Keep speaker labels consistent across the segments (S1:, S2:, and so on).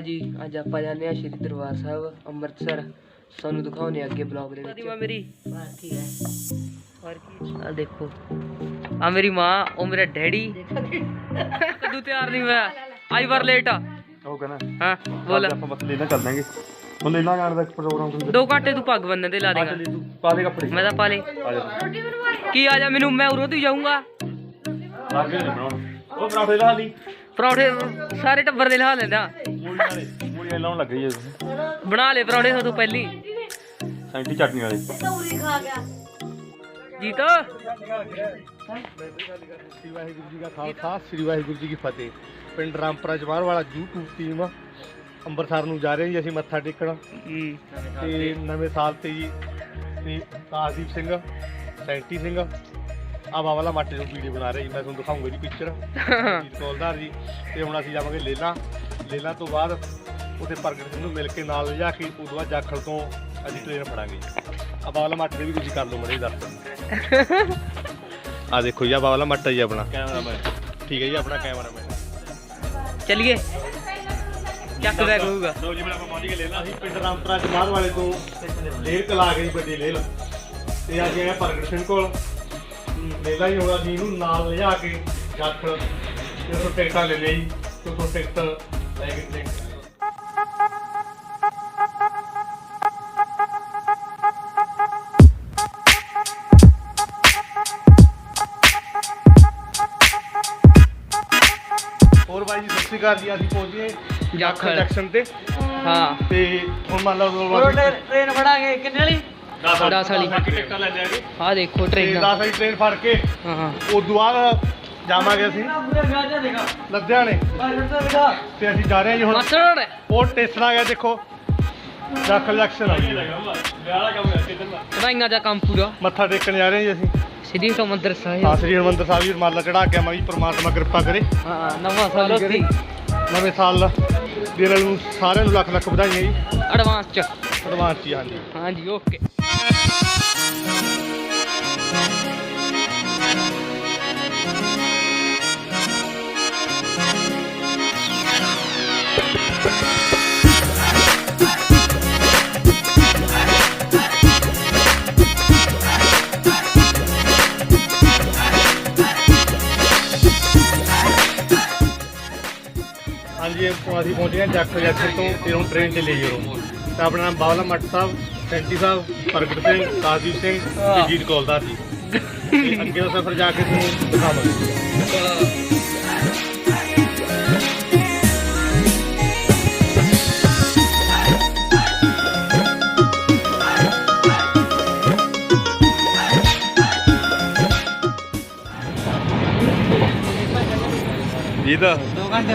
S1: ਅਕਾਲ ਜੀ। ਅੱਜ ਆਪਾਂ ਜਾਂਦੇ ਹਾਂ ਸ਼੍ਰੀ ਦਰਬਾਰ ਸਾਹਿਬ ਅੰਮ੍ਰਿਤਸਰ। ਸਾਨੂੰ ਦਿਖਾਉਣੇ ਅੱਗੇ ਬਲੌਗ ਦੇ ਵਿੱਚ। ਮੇਰੀ।
S2: ਕੀ ਹੈ।
S1: ਹੋਰ ਕੀ? ਆ ਦੇਖੋ। ਆ ਮੇਰੀ ਮਾਂ ਉਹ ਮੇਰਾ ਡੈਡੀ। ਕਦੋਂ ਤਿਆਰ ਨਹੀਂ ਹੋਇਆ। ਆਈ ਵਾਰ ਲੇਟ ਆ।
S3: ਉਹ ਕਹਿੰਦਾ
S1: ਹਾਂ ਬੋਲ।
S3: ਆਪਾਂ ਬਸ ਲੈਣਾ ਚੱਲ ਦਾਂਗੇ ਹੁਣ ਲੈਣਾ ਜਾਣ ਦਾ ਪ੍ਰੋਗਰਾਮ ਕੋਈ
S1: ਦੋ ਘੰਟੇ ਤੂੰ ਪੱਗ ਬੰਨਣ ਦੇ ਲਾ ਦੇਗਾ।
S3: ਚੱਲੀ ਤੂੰ ਪਾ ਦੇ ਕੱਪੜੇ।
S1: ਮੈਂ ਤਾਂ ਪਾ ਲੇ।
S3: ਆ ਜਾ
S1: ਕੀ ਆ ਜਾ ਮੈਨੂੰ ਮੈਂ ਉਰੋਂ ਤੋਂ ਜਾਊਂਗਾ।
S3: ਲੱਗ ਨਹੀਂ ਬਣਾਉਣ। ਉਹ ਪਰਾਠੇ ਲਾ ਲਈ
S1: ਪਰੌਠੇ ਸਾਰੇ ਟੱਬਰ ਦੇ ਲਾ ਲੈਂਦਾ।
S3: ਮੂਲੀਆਂ ਵਾਲੇ ਮੂਲੀਆਂ ਲਾਉਣ ਲੱਗ ਗਈ
S1: ਬਣਾ ਲੈ ਪਰੌਠੇ ਤੋਂ ਪਹਿਲੀ।
S3: ਸੈਂਟੀ ਚਟਨੀ ਵਾਲੇ।
S2: ਤੌਰੀ ਖਾ ਗਿਆ।
S1: ਜੀਤ?
S4: ਸ੍ਰੀ ਵਾਹਿਗੁਰੂ ਜੀ ਕਾ ਖਾਲਸਾ ਸ੍ਰੀ ਵਾਹਿਗੁਰੂ ਜੀ ਕੀ ਫਤਿਹ। ਪਿੰਡ ਰਾਮਪੁਰਾ ਜਵਾਰ ਵਾਲਾ YouTube ਟੀਮ ਅੰਮ੍ਰਿਤਸਰ ਨੂੰ ਜਾ ਰਹੇ ਹਾਂ ਜੀ ਅਸੀਂ ਮੱਥਾ ਟੇਕਣ। ਤੇ ਨਵੇਂ ਸਾਲ ਤੇ ਜੀ ਤੇ ਕਾਸ਼ਦੀਪ ਸਿੰਘ ਸੈਂਟੀ ਸਿੰਘ। ਆ ਵਾਲਾ ਮੱਟ ਜੋ ਵੀਡੀਓ ਬਣਾ ਰਹੇ ਜੀ ਮੈਂ ਤੁਹਾਨੂੰ ਦਿਖਾਉਂਗਾ ਜੀ ਪਿਕਚਰ ਕੋਲਦਾਰ ਜੀ ਤੇ ਹੁਣ ਅਸੀਂ ਜਾਵਾਂਗੇ ਲੇਲਾ। ਲੇਲਾ ਤੋਂ ਬਾਅਦ ਉੱਥੇ ਪ੍ਰਗਟ ਸਿੰਘ ਨੂੰ ਮਿਲ ਕੇ ਨਾਲ ਲਿਜਾ ਕੇ ਉਦੋਂ ਬਾਅਦ ਜਾਖਲ ਤੋਂ ਅਸੀਂ ਟ੍ਰੇਨ ਫੜਾਂਗੇ ਜੀ। ਆ ਵਾਲਾ ਮੱਟ ਵੀ ਤੁਸੀਂ ਕਰ ਲਓ ਮੜੇ ਦੱਸ। ਆ ਦੇਖੋ ਜੀ ਆ ਵਾਲਾ ਮੱਟ ਹੈ ਜੀ ਆਪਣਾ।
S3: ਕੈਮਰਾਮੈਨ।
S4: ਠੀਕ ਹੈ ਜੀ ਆਪਣਾ ਕੈਮਰਾਮੈਨ।
S1: ਚੱਲੀਏ। ਚੱਕ ਬੈਗ ਹੋਊਗਾ।
S3: ਲੋ ਜੀ ਮੇਰਾ ਆਪਾਂ ਪਹੁੰਚ ਗਏ ਲੈਣਾ
S4: ਅਸੀਂ ਪਿੰਡ ਰਾਮਪੁਰਾ ਜਮਾਤ ਵਾਲੇ ਤੋਂ ਲੇਲ ਕਲਾ ਗਈ ਵੱਡੀ ਲੇਲ ਤੇ ਅੱਜ ਆਇਆ ਪ੍ਰਗਟ ਸਿੰਘ ਕੋਲ। ਲੇਲਾ ਹੀ ਹੋਣਾ ਜੀ ਇਹਨੂੰ ਨਾਲ ਲਿਜਾ ਕੇ ਜੱਟ ਤੇ ਉਹ ਟਿਕਟਾਂ ਲੈ ਲਈ ਤੇ ਉਹ ਟਿਕਟ ਲੈ ਕੇ ਟ੍ਰੇਨ ਹੋਰ ਬਾਈ ਜੀ ਸਤਿ ਸ਼੍ਰੀ ਅਕਾਲ ਜੀ ਅਸੀਂ ਪਹੁੰਚ ਗਏ
S1: ਜਾਖਲ।
S4: ਜੰਕਸ਼ਨ ਤੇ।
S1: ਹਾਂ।
S4: ਤੇ ਹੁਣ ਮੰਨ ਲਓ
S1: ਟ੍ਰੇਨ ਫੜਾਂਗੇ ਕਿੰਨੇ ਵਾਲੀ? 10 ਵਾਲੀ।
S4: ਟਿਕਟਾਂ ਲੈ ਜਾਗੇ
S1: ਆ ਦੇਖੋ
S4: ਤੇ
S1: ਟ੍ਰੇਨ।
S4: 10 ਵਾਲੀ ਟ੍ਰੇਨ ਫੜ ਕੇ
S1: ਹਾਂ ਹਾਂ।
S4: ਉਦੋਂ ਬਾਅਦ ਜਾਵਾਂਗੇ ਅਸੀਂ। ਲੁਧਿਆਣੇ। ਤੇ ਅਸੀਂ ਜਾ ਰਹੇ ਹਾਂ ਜੀ ਹੁਣ।
S1: ਮਸੜ।
S4: ਉਹ ਆ ਗਿਆ ਦੇਖੋ। ਦਾਖਲ ਜੰਕਸ਼ਨ ਆ
S1: ਕਢਾਈਆਂ ਦਾ। ਕੰਮ ਪੂਰਾ।
S4: ਮੱਥਾ ਟੇਕਣ ਜਾ ਰਹੇ ਹਾਂ ਜੀ ਅਸੀਂ।
S1: ਸਿੱਧੀ ਤੋਂ ਮੰਦਰ
S4: ਹਾਂ
S1: ਸਾਹਿਬ
S4: ਸ੍ਰੀ ਹਰਿਮੰਦਰ ਸਾਹਿਬ ਜੀ ਮਾਲਾ ਚੜਾ ਕੇ ਆਵਾਂ ਜੀ ਪ੍ਰਮਾਤਮਾ ਕਿਰਪਾ ਕਰੇ।
S1: ਹਾਂ ਨਵਾਂ ਸਾਲ
S4: ਨਵੇਂ ਸਾਲ ਨਾਲ ਨੂੰ ਸਾਰਿਆਂ ਨੂੰ ਲੱਖ ਲੱਖ ਵਧਾਈਆਂ ਜੀ।
S1: ਐਡਵਾਂਸ ਚ।
S4: ਐਡਵਾਂਸ ਜੀ ਹਾਂਜੀ।
S1: ਹਾਂਜੀ ਓਕੇ
S4: ਪਹੁੰਚ ਹਾਂ ਜਾਖਲ ਜੰਕਸ਼ਨ ਤੋਂ ਤੇ ਹੁਣ ਟ੍ਰੇਨ ਤੇ ਲਈ ਜਾਓ। ਤਾਂ ਆਪਣਾ ਨਾਮ ਬਾਵਲਾ ਮੱਟ ਸਾਹਿਬ ਸੈਂਟੀ ਸਾਹਿਬ ਪ੍ਰਗਟ ਸਿੰਘ ਕਾਜੀਤ ਸਿੰਘ ਤੇ ਜੀਤ ਕੌਲਦਾਰ ਜੀ। ਤੇ ਅੱਗੇ ਦਾ ਸਫ਼ਰ ਜਾ ਕੇ ਤੁਹਾਨੂੰ ਦਿਖਾਵਾਂਗੇ।
S3: ਜੀਦਾ
S1: 2 ਘੰਟੇ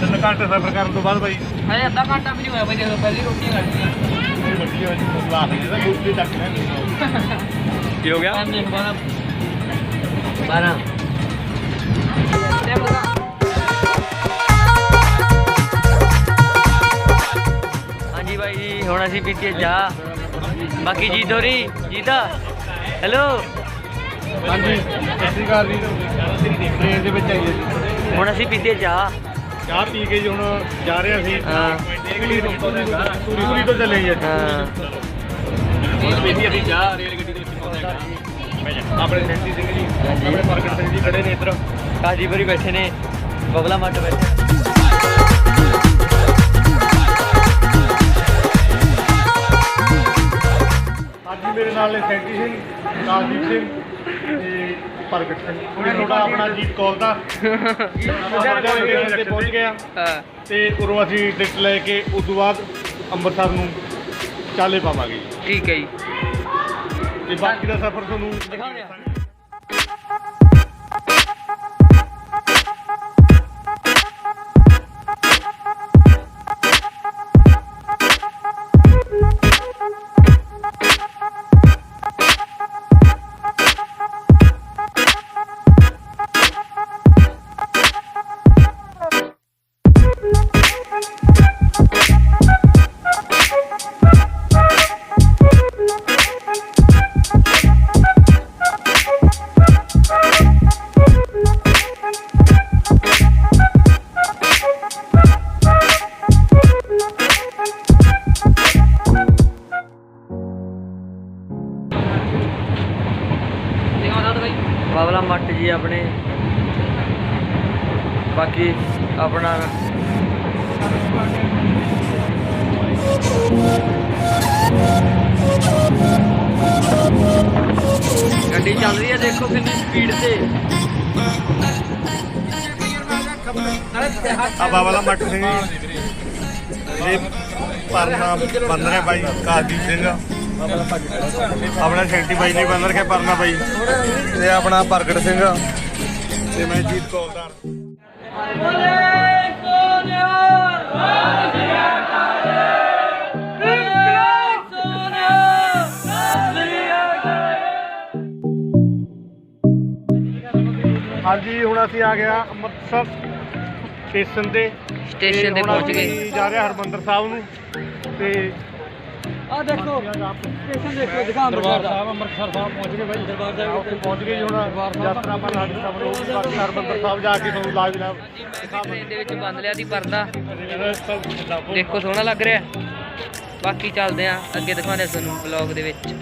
S4: ਤਿੰਨ ਘੰਟੇ ਸਫ਼ਰ ਕਰਨ ਤੋਂ ਬਾਅਦ ਬਾਈ।
S1: ਹਲੇ ਅੱਧਾ ਘੰਟਾ ਵੀ ਨਹੀਂ ਹੋਇਆ ਬਈ ਦੇਖੋ ਪਹਿਲੀ ਰੋਟੀ ਖਾਣੀ
S4: ਇਹ ਵੱਡੀ ਵਾਲੀ ਲਾ ਕੇ ਜਿਹਦਾ ਲੂਪ ਤੇ ਚੱਕ ਲੈਂਦੇ
S3: ਕੀ ਹੋ ਗਿਆ?
S1: 12 ਤੇ ਬਤਾ ਹਾਂਜੀ ਬਾਈ ਜੀ ਹੁਣ ਅਸੀਂ ਪੀਤੀ ਚਾਹ। ਬਾਕੀ ਜੀ ਦੋਰੀ ਜੀਤਾ ਹੈਲੋ
S4: ਹਾਂਜੀ ਸਤਿ ਸ਼੍ਰੀ ਅਕਾਲ ਜੀ। ਟ੍ਰੇਨ ਦੇ ਵਿੱਚ ਆਈਏ। ਜੀ
S1: ਹੁਣ ਅਸੀਂ ਪੀਤੀ ਚਾਹ।
S4: ਚਾਹ ਪੀ ਕੇ ਜੀ ਹੁਣ ਜਾ ਰਹੇ ਅਸੀਂ।
S1: ਹਾਂ।
S4: ਟੂਰੀ ਤੋਂ ਟੂਰੀ ਤੋਂ ਚੱਲੇ ਜੀ ਅੱਜ।
S1: ਹਾਂ।
S4: ਆਪਣੇ ਸੈਂਟੀ ਸਿੰਘ ਜੀ ਆਪਣੇ ਪ੍ਰਗਟ ਸਿੰਘ ਜੀ ਖੜੇ ਨੇ ਇੱਧਰ।
S1: ਕਾਜੀ ਬਰੀ ਬੈਠੇ ਨੇ ਬਬਲਾ ਮੱਟ ਬੈਠੇ
S4: ਅੱਜ ਮੇਰੇ ਨਾਲ ਨੇ ਸੈਂਟੀ ਸਿੰਘ ਕਾਜੀਤ ਸਿੰਘ। ਤੇ ਪ੍ਰਗਟ ਸਿੰਘ ਉਹਨੇ ਥੋੜਾ ਆਪਣਾ ਜੀਤ ਕੌਲ ਦਾ ਤੇ ਪਹੁੰਚ ਗਏ ਆ
S1: ਹਾਂ
S4: ਤੇ ਉਰੋਂ ਅਸੀਂ ਟਿਕਟ ਲੈ ਕੇ ਉਦੋਂ ਬਾਅਦ ਅੰਮ੍ਰਿਤਸਰ ਨੂੰ ਚਾਲੇ ਪਾਵਾਂਗੇ।
S1: ਠੀਕ ਹੈ ਜੀ
S4: ਤੇ ਬਾਕੀ ਦਾ ਸਫ਼ਰ ਤੁਹਾਨੂੰ
S1: ਦਿਖਾਉਂਦੇ ਆ। ਚੱਲ ਰਹੀ ਹੈ ਦੇਖੋ ਕਿੰਨੀ ਸਪੀਡ ਤੇ।
S4: ਆ ਬਾਬਾ ਮੱਟ ਸਿੰਘ। ਜੀ ਇਹ ਪਰਨਾ ਬੰਦ ਰਿਹਾ ਬਾਈ ਕਾਦੀਪ ਸਿੰਘ। ਆਪਣਾ ਸੈਂਟੀ ਬਾਈ ਨੇ ਬੰਦ ਰੱਖਿਆ ਪਰਨਾ ਬਾਈ। ਤੇ ਆਪਣਾ ਪ੍ਰਗਟ ਸਿੰਘ। ਤੇ ਮੈਂ ਜੀਤ ਕੌਲਦਾਰ ਹਾਂਜੀ ਹੁਣ ਅਸੀਂ ਆ ਗਿਆ ਅੰਮ੍ਰਿਤਸਰ ਸਟੇਸ਼ਨ ਤੇ।
S1: ਸਟੇਸ਼ਨ ਤੇ ਪਹੁੰਚ ਗਏ।
S4: ਜਾ ਰਹੇ ਹਰਮੰਦਰ ਸਾਹਿਬ ਨੂੰ। ਤੇ
S1: ਆ ਦੇਖੋ ਸਟੇਸ਼ਨ ਦੇਖੋ ਦਿਖਾ
S4: ਦਰਬਾਰ ਸਾਹਿਬ ਅੰਮ੍ਰਿਤਸਰ ਸਾਹਿਬ ਪਹੁੰਚ ਗਏ ਬਾਈ। ਦਰਬਾਰ ਸਾਹਿਬ ਉੱਥੇ ਪਹੁੰਚ ਗਏ ਜੀ ਹੁਣ। ਯਾਤਰਾ ਪਰ ਸਾਡੀ ਸਭ ਨੂੰ। ਬਾਕੀ ਹਰਮੰਦਰ ਸਾਹਿਬ ਜਾ ਕੇ ਤੁਹਾਨੂੰ ਲਾਜ ਨਾ
S1: ਟ੍ਰੇਨ ਦੇ ਵਿੱਚ ਬੰਦ ਲਿਆ ਦੀ ਪਰਦਾ। ਦੇਖੋ ਸੋਹਣਾ ਲੱਗ ਰਿਹਾ। ਬਾਕੀ ਚੱਲਦੇ ਆ ਅੱਗੇ ਦਿਖਾਉਂਦੇ ਆ ਤੁਹਾਨੂੰ ਵਲੌਗ ਦੇ ਵਿੱਚ।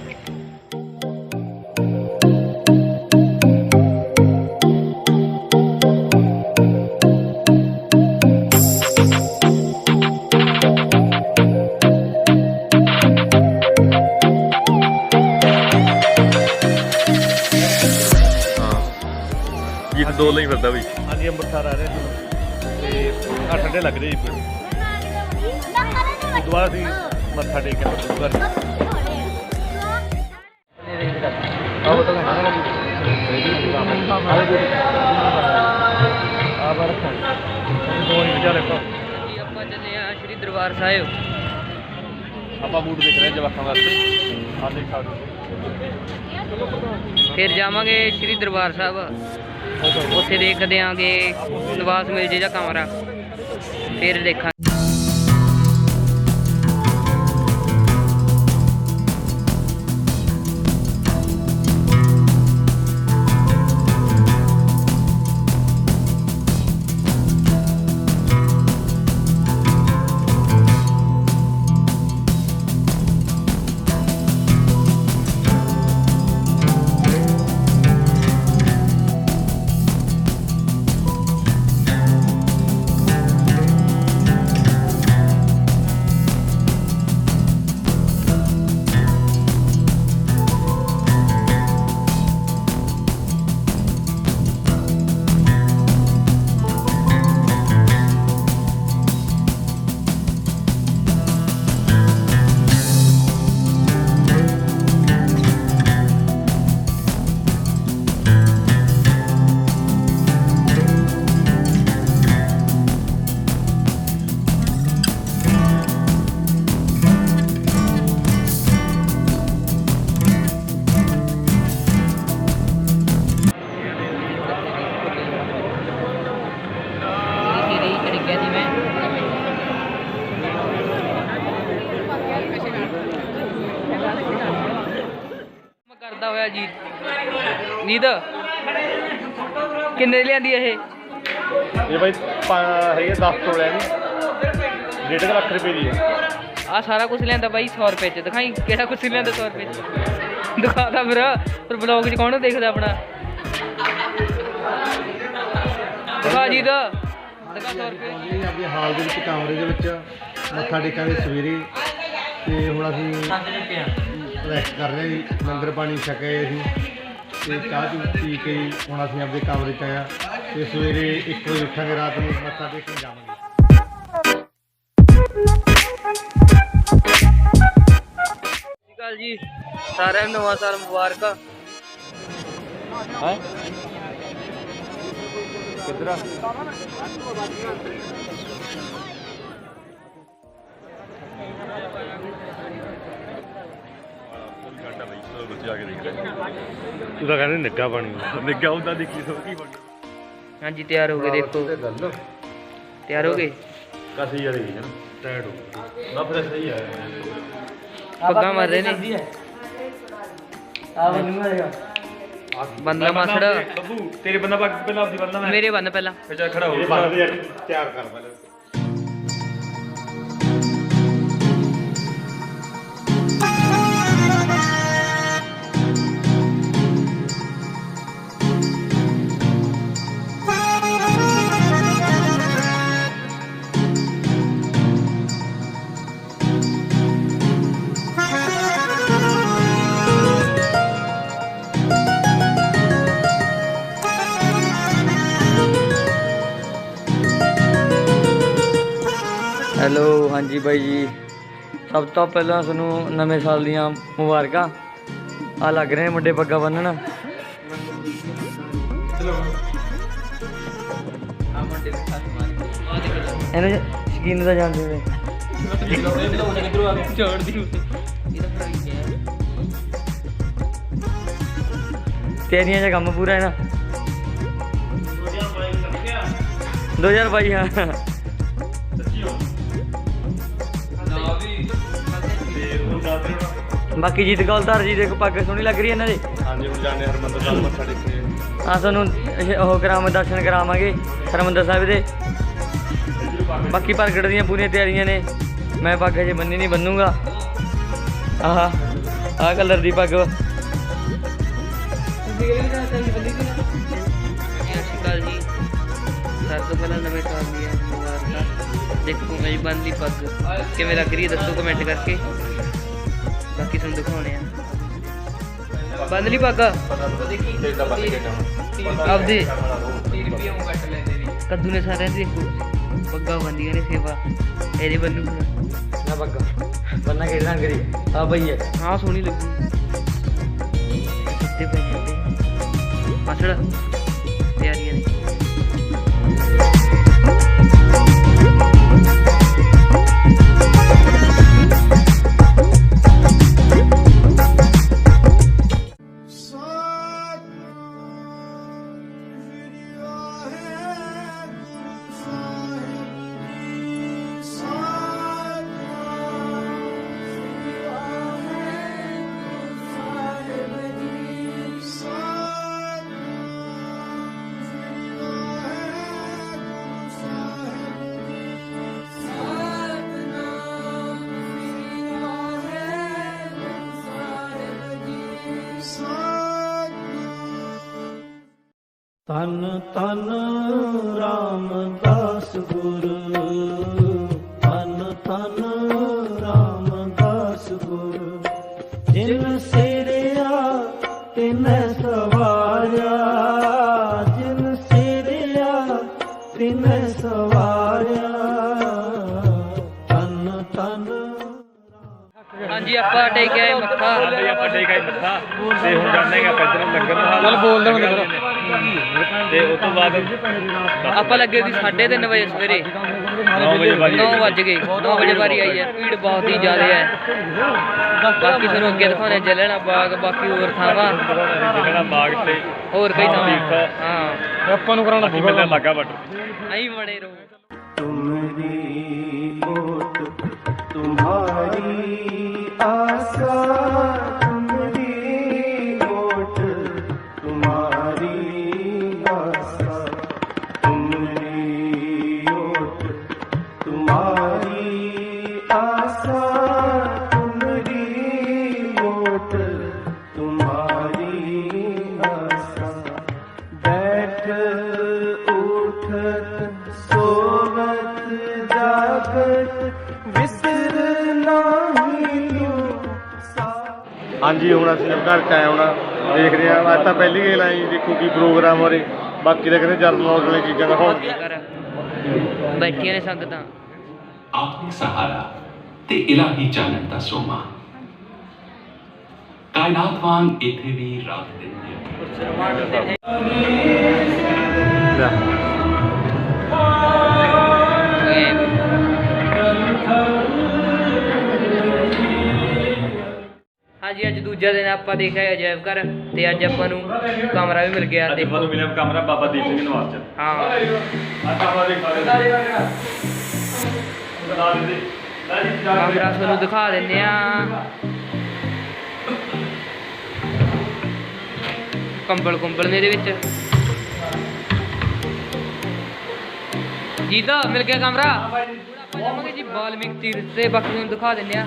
S1: ਚੱਲੇ ਆ ਸ਼੍ਰੀ ਦਰਬਾਰ ਸਾਹਿਬ।
S4: ਆਪਾਂ ਬੂਟ ਦੇਖ ਰਹੇ ਹਾਂ ਜਵਾਕਾਂ ਵਾਸਤੇ। ਆ ਦੇਖ ਸਕਦੇ
S1: ਫਿਰ ਜਾਵਾਂਗੇ ਸ਼੍ਰੀ ਦਰਬਾਰ ਸਾਹਿਬ। ਉੱਥੇ ਦੇਖਦੇ ਆਂਗੇ ਨਿਵਾਸ ਮਿਲ ਜੇ ਜਾਂ ਕਮਰਾ। ਫਿਰ ਦੇਖਾਂ ਨੀਦ? ਕਿੰਨੇ ਦੀ ਲਿਆਂਦੀ ਇਹ?
S4: ਇਹ ਬਾਈ ਹੈਗੇ 10 ਤੋਲੇ ਨੇ ਡੇਢ ਕੁ ਲੱਖ ਰੁਪਏ ਦੀ ਹੈ
S1: ਆ ਸਾਰਾ ਕੁਝ ਲਿਆਂਦਾ ਬਾਈ 100 ਰੁਪਏ ਚ। ਦਿਖਾਈ ਕਿਹੜਾ ਕੁਝ ਲਿਆਂਦਾ 100 ਰੁਪਏ ਚ? ਦਿਖਾਦਾ ਫਿਰ ਪਰ ਬਲੌਗ ਚ ਕੌਣ ਦੇਖਦਾ ਆਪਣਾ? ਦਿਖਾ ਜੀ ਦਾ ਦਿਖਾ 100 ਰੁਪਏ।
S4: ਜੀ ਆਪਣੇ ਹਾਲ ਦੇ ਵਿੱਚ ਕਮਰੇ ਦੇ ਵਿੱਚ ਮੱਥਾ ਟੇਕਾਂਗੇ ਸਵੇਰੇ ਤੇ ਹੁਣ ਅਸੀਂ ਰੈਸਟ ਕਰ ਰਹੇ ਜੀ ਲੰਗਰ ਪਾਣੀ ਛਕੇ ਅਸੀਂ ਤੇ ਚਾਹ ਚੂਹ ਪੀ ਕੇ ਹੁਣ ਅਸੀਂ ਆਪਣੇ ਕਮਰੇ 'ਚ ਆਇਆ ਤੇ ਸਵੇਰੇ 1 ਵਜੇ ਉੱਠਾਂਗੇ ਰਾਤ ਨੂੰ ਮੱਥਾ ਟੇਕਣ ਜਾਵਾਂਗੇ।
S1: ਸਤਿ ਸ਼੍ਰੀ ਅਕਾਲ ਜੀ ਸਾਰਿਆਂ ਨੂੰ ਨਵਾਂ ਸਾਲ ਮੁਬਾਰਕ।
S3: ਹੈ? ਕਿੱਧਰ ਆ ਕੇ ਦੇਖ ਲੈ
S4: ਤੂੰ ਤਾਂ ਕਹਿੰਦੇ ਨਿੱਗਾ ਬਣੀ
S3: ਨਿੱਗਾ ਹੁੰਦਾ ਦੇਖੀ ਸੋ ਕੀ ਬਣ
S1: ਹਾਂਜੀ ਤਿਆਰ ਹੋ ਗਏ ਦੇਖੋ। ਤਿਆਰ ਹੋ ਗਏ?
S3: ਕਾਸੀ ਯਾਰ ਹੀ ਹੈ
S4: ਟਾਇਰ ਹੋ
S3: ਨਾ ਫਿਰ ਸਹੀ ਹੈ
S1: ਪੱਗਾਂ ਮਾਰ ਰਹੇ ਨੇ। ਬੰਦਾ ਮਾਸੜ।
S3: ਬੱਬੂ ਤੇਰੇ ਬੰਦਾ ਪਹਿਲਾਂ ਆਪਦੀ ਬੰਦਾ ਮੈਂ।
S1: ਮੇਰੇ ਬੰਨ ਪਹਿਲਾਂ।
S3: ਫਿਰ ਜਾ ਖੜਾ ਹੋ।
S4: ਤਿਆਰ ਕਰ ਪਹਿਲਾਂ।
S1: ਹਾਂਜੀ ਬਾਈ ਜੀ। ਸਭ ਤੋਂ ਪਹਿਲਾਂ ਤੁਹਾਨੂੰ ਨਵੇਂ ਸਾਲ ਦੀਆਂ ਮੁਬਾਰਕਾਂ। ਆ ਲੱਗ ਰਹੇ ਨੇ ਮੁੰਡੇ ਪੱਗਾ ਬੰਨਣ। ਇਹਨੇ ਸ਼ਕੀਨ ਦਾ ਜਾਣਦੇ ਨੇ ਤੇਰੀਆਂ ਦਾ ਕੰਮ ਪੂਰਾ ਹੈ ਨਾ। 2022 ਹਾਂ। ਬਾਕੀ ਜੀਤ ਗੌਲਦਾਰ ਜੀ ਦੇਖੋ ਪੱਗ ਸੋਹਣੀ ਲੱਗ ਰਹੀ ਹੈ ਇਹਨਾਂ ਦੇ।
S4: ਹਾਂਜੀ ਹੁਣ ਜਾਣੇ ਹਰਮੰਦਰ ਸਾਹਿਬ ਮੱਥਾ ਟੇਕੀਏ
S1: ਆ ਤੁਹਾਨੂੰ ਇਹ ਉਹ ਕਰਾਮ ਦਰਸ਼ਨ ਕਰਾਵਾਂਗੇ ਹਰਿਮੰਦਰ ਸਾਹਿਬ ਦੇ। ਬਾਕੀ ਪ੍ਰਗਟ ਦੀਆਂ ਪੂਰੀਆਂ ਤਿਆਰੀਆਂ ਨੇ। ਮੈਂ ਪੱਗ ਅਜੇ ਬੰਨੀ ਨਹੀਂ ਬੰਨੂਗਾ। ਆਹ ਆਹ ਕਲਰ ਦੀ ਪੱਗ। ਜੀ। ਸਰ ਤੋਂ ਪਹਿਲਾਂ ਨਵੇਂ ਸਾਲ ਦੀਆਂ ਮੁਬਾਰਕਾਂ। ਦੇਖੋ ਮੇਰੀ ਬੰਦੀ ਪੱਗ। ਕਿਵੇਂ ਲੱਗ ਰਹੀ ਹੈ ਦੱਸੋ ਕਮੈਂਟ ਕਰਕੇ। ਬਾਕੀ ਤੁਹਾਨੂੰ ਦਿਖਾਉਣੇ ਆ। ਬੰਦ ਲਈ ਪੱਗ ਆਪਦੇ। ਕੱਦੂ ਨੇ ਸਾਰਿਆਂ ਦੀ ਦੇਖੋ। ਪੱਗਾਂ ਬੰਦੀਆਂ ਨੇ ਸੇਵਾ। ਇਹਦੇ ਬੰਨੂ ਨਾ। ਪੱਗਾ। ਬੰਨਾ ਕਿਹੜੇ ਦੀ? ਆ ਬਈ ਹੈ। ਸੋਹਣੀ ਲੱਗੀ। ਸਿੱਧੇ ਪੈ ਜਾਂਦੇ ਪਾਛੜ
S5: ਤਨ ਤਨ ਰਾਮਦਾਸ ਗੁਰ। ਤਨ ਤਨ ਰਾਮਦਾਸ ਗੁਰ। ਜਿਨ ਸਿਰਿਆ ਤਿਨ ਸਵਾਰਿਆ। ਜਿਨ ਸਿਰਿਆ ਤਿਨ ਸਵਾਰਿਆ। ਤਨ ਤਨ
S1: ਹਾਂਜੀ ਆਪਾਂ ਟੇਕਿਆ ਮੱਥਾ।
S3: ਆਪਾਂ ਟੇਕਾ ਹੀ ਮੱਥਾ। ਤੇ ਹੁਣ ਜਾਂਦੇ ਆਪਾਂ ਇੱਧਰ ਲੰਗਰ ਦਾ ਹਾਲ ਬੋਲ ਦੇ ਤੇ ਉਸ ਤੋਂ ਬਾਅਦ
S1: ਆਪਾਂ ਲੱਗੇ ਸੀ 3:30 ਵਜੇ ਸਵੇਰੇ
S3: 9 ਵਜੇ ਵਾਰੀ
S1: 9 ਵਜ ਗਏ 9 ਵਜੇ ਵਾਰੀ ਆਈ ਹੈ ਭੀੜ ਬਹੁਤ ਹੀ ਜ਼ਿਆਦਾ ਹੈ ਬਾਕੀ ਸਾਨੂੰ ਅੱਗੇ ਦਿਖਾਉਣੇ ਜਲਣਾ ਬਾਗ ਬਾਕੀ ਹੋਰ ਥਾਵਾਂ
S3: ਜਿਹੜਾ ਬਾਗ ਤੇ
S1: ਹੋਰ ਕਈ ਥਾਵਾਂ
S3: ਤੀਰਥ।
S1: ਹਾਂ
S3: ਆਪਾਂ ਨੂੰ ਕਰਾਉਣਾ ਪਊਗਾ ਮੇਲਾ ਲੱਗਾ ਬਟ
S1: ਆਈ ਬੜੇ ਰੋ
S5: तुम्हारी ओट तुम्हारी आशा
S4: ਘਰ ਚ ਆਏ ਹੋਣਾ ਦੇਖਦੇ ਆ ਅੱਜ ਤਾਂ ਪਹਿਲੀ ਗੇਲ ਆਈ ਦੇਖੋ ਕੀ ਪ੍ਰੋਗਰਾਮ ਹੋ ਰਹੇ ਬਾਕੀ ਤਾਂ ਕਹਿੰਦੇ ਜਰਨਲ ਨੌਲੇਜ ਵਾਲੀਆਂ ਚੀਜ਼ਾਂ ਦਿਖਾਉਣਗੇ
S1: ਕਰ ਬੈਠੀਆਂ ਨੇ ਸੰਗਤਾਂ।
S6: ਆਤਮਿਕ ਸਹਾਰਾ ਤੇ ਇਲਾਹੀ ਚਾਨਣ ਦਾ ਸੋਮਾ। ਕਾਇਨਾਤ ਵਾਂਗ ਇੱਥੇ ਵੀ ਰਾਤ ਦਿਨ ਦੀ ਦੂਜਾ ਦਿਨ ਆਪਾਂ ਦੇਖਿਆ ਅਜਾਇਬ ਘਰ ਤੇ ਅੱਜ ਆਪਾਂ ਨੂੰ ਕਮਰਾ ਵੀ ਮਿਲ ਗਿਆ
S3: ਅੱਜ
S1: ਦੇਖੋ
S3: ਤੁਹਾਨੂੰ ਮਿਲਿਆ ਕਮਰਾ ਬਾਬਾ ਦੀਪ ਸਿੰਘ ਨਿਵਾਸ ਚ।
S1: ਹਾਂ।
S3: ਆ ਕਮਰਾ ਦੇਖਾ ਦੇ ਬਣਾ ਦੇ ਲੈ ਜੀ ਜਾ ਕੇ
S1: ਕਮਰਾ ਤੁਹਾਨੂੰ ਦਿਖਾ ਦਿੰਨੇ ਆ। ਕੰਬਲ ਕੰਬਲ ਨੇ ਇਹਦੇ ਵਿੱਚ। ਜੀਦਾ ਮਿਲ ਗਿਆ ਕਮਰਾ? ਆਪਾਂ ਜਾਵਾਂਗੇ ਜੀ ਬਾਲਮਿਕ ਤੀਰਥ ਤੇ ਬਾਕੀ ਤੁਹਾਨੂੰ ਦਿਖਾ ਦਿੰਨੇ ਆ।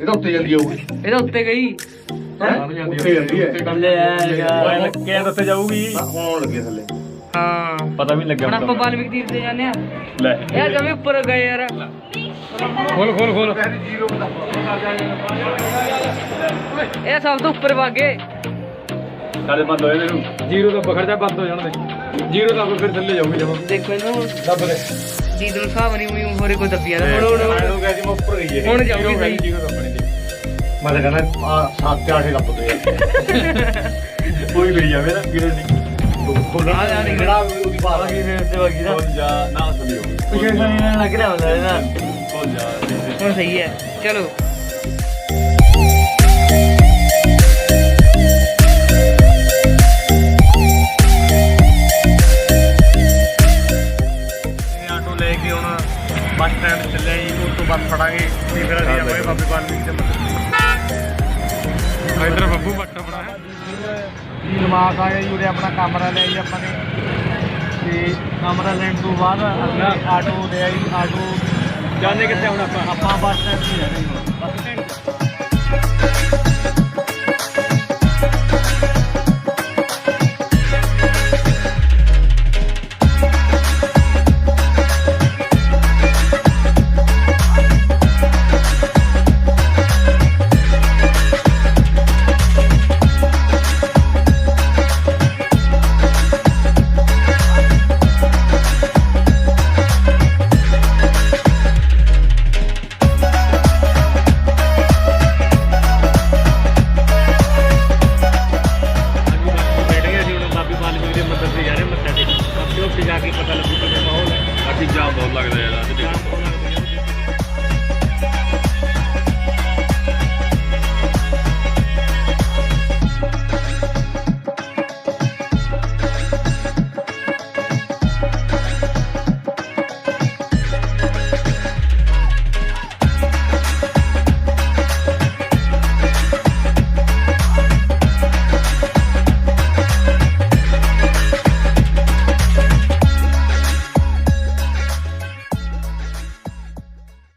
S4: ਇਹਦਾ ਉੱਤੇ ਜਾਂਦੀ ਆਊਗੀ
S1: ਇਹਦਾ ਉੱਤੇ ਗਈ।
S4: ਉੱਤੇ ਜਾਂਦੀ ਹੈ।
S3: ਲੈ ਲੱਗੇ ਦੱਸੇ ਜਾਊਗੀ?
S4: ਹੋਣ ਲੱਗੇ ਥੱਲੇ।
S1: ਹਾਂ।
S3: ਪਤਾ ਵੀ ਲੱਗਿਆ
S1: ਹੁਣ ਆਪਾਂ। ਬਾਲਮਿਕ ਤੀਰਥ ਤੇ ਜਾਂਦੇ ਆ।
S3: ਲੈ।
S1: ਇਹ ਜਮੇ ਉੱਪਰ ਗਏ ਯਾਰ।
S3: ਖੋਲ ਖੋਲ ਖੋਲ।
S1: ਇਹ ਸਭ ਤੋਂ ਉੱਪਰ ਵਾਗੇ
S3: ਸਾਡੇ ਬੰਦ ਹੋਏ ਮੈਨੂੰ
S1: ਜੀਰੋ ਦਾ ਬਖੜ ਜਾ ਬੰਦ ਹੋ ਜਾਣ ਦੇ। ਜੀਰੋ ਦਾ ਫਿਰ ਥੱਲੇ ਜਾਊਗੀ ਜਮਾ।
S4: ਦੇਖੋ ਇਹਨੂੰ।
S1: ਦੱਬ ਦੇ।
S4: ਨੂੰ ਹਿਸਾਬ ਨਹੀਂ ਹੋਈ ਹੋਰੇ ਕੋਈ ਦੱਬੀਆਂ ਹੁਣ ਹੁਣ
S1: ਮੈਨੂੰ ਕਹਿੰਦੀ ਮੈਂ ਉੱਪਰ ਗਈ
S4: ਹੁਣ ਜਾਊਗੀ ਸਹੀ।
S1: ਜੀਰੋ ਦੱਬਣੀ ਦੀ ਮੈਂ ਤਾਂ ਕਹਿੰਦਾ ਆ ਸੱਤ ਤੇ ਆਠੇ ਲੱਭ ਦੋ ਕੋਈ ਗਈ ਜਾਵੇ ਨਾ ਕਿਰੇ ਨਹੀਂ ਖੋਲਣਾ
S6: ਆ ਜਾ ਨਿਕਲ।
S1: ਜਿਹੜਾ ਉਹਦੀ ਬਾਤ
S6: ਬਾਕੀ ਫਿਰ ਤੇ ਬਾਕੀ ਦਾ
S3: ਖੋਲ ਜਾ ਨਾ ਸੁਣਿਓ।
S6: ਪਿਛੇ ਸਾਨੀ ਨਾਲ ਲੱਗ ਰਿਹਾ ਹੁੰਦਾ ਇਹਦਾ।
S3: ਖੋਲ ਜਾ
S4: ਹੁਣ ਸਹੀ ਹੈ। ਚਲੋ।
S1: ਆਟੋ ਲਿਆ ਜੀ ਆਟੋ
S3: ਜਾਣੇ ਕਿੱਥੇ ਹੁਣ ਆਪਾਂ?
S1: ਆਪਾਂ ਬੱਸ ਸਟੈਂਡ ਤੇ ਜਾ ਰਹੇ ਹਾਂ। ਬੱਸ ਸਟੈਂਡ ਜਾਮ ਬਹੁਤ ਲੱਗਦਾ ਯਾਰ ਅੱਜ ਜਾਮ ਬਹੁਤ ਲੱਗਦਾ